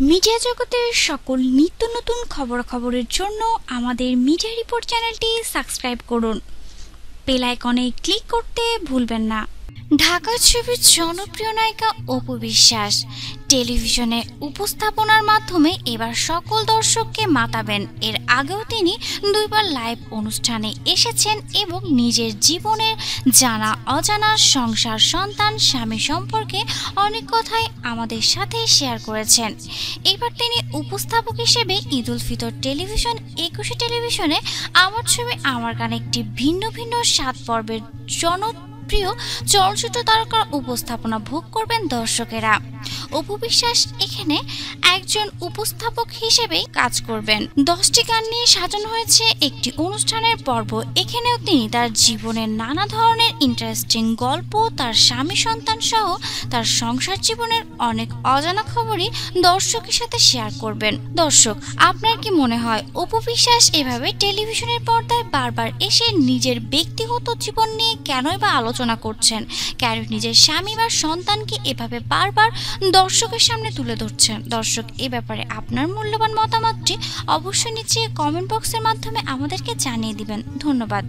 Media জগতের সকল নিত্য নতুন খবরাখবরের জন্য আমাদের মিডিয়া রিপোর্ট চ্যানেলটি সাবস্ক্রাইব করুন। বেল আইকনে ক্লিক করতে ভুলবেন না। ঢাকা ছবির জনপ্রিয় নায়িকা অপু বিশ্বাস টেলিভিশনে উপস্থাপনার মাধ্যমে এবার সকল দর্শককে মাতাবেন। এর আগেও তিনি দুইবার লাইভ অনুষ্ঠানে এসেছেন এবং নিজের জীবনের জানা, অজানা, সংসার, সন্তান, স্বামী সম্পর্কে অনেক কথাই আমাদের সাথে শেয়ার করেছেন। এবার তিনি উপস্থাপক হিসেবে ঈদুল ফিতর টেলিভিশন, একুশে টেলিভিশনে আমার ছবি, আমার গান একটি ভিন্ন ভিন্ন সাত পর্বের জন প্রিয়, চলচ্চিত্র তারকার উপস্থাপনা ভোগ করবেন দর্শকেরা। অপু বিশ্বাস এখানে একজন উপস্থাপক হিসেবে কাজ করবেন। দশটি গান নিয়ে সাজানো হয়েছে একটি অনুষ্ঠানের পর্ব। এখানেও তিনি তার জীবনের নানা ধরনের ইন্টারেস্টিং গল্প, তার স্বামী সন্তান সহ তার সংসার জীবনের অনেক অজানা খবরই দর্শকের সাথে শেয়ার করবেন। দর্শক, আপনার কি মনে হয়, অপু বিশ্বাস এভাবে টেলিভিশনের পর্দায় বারবার এসে নিজের ব্যক্তিগত জীবন নিয়ে কেনই বা আলোচনা করছেন। কেন নিজের স্বামী বা সন্তানকে এভাবে বারবার দর্শকের সামনে তুলে ধরছেন দর্শক, এ ব্যাপারে আপনার মূল্যবান মতামতটি অবশ্যই নিচে কমেন্ট বক্সের মাধ্যমে আমাদেরকে জানিয়ে দিবেন। ধন্যবাদ।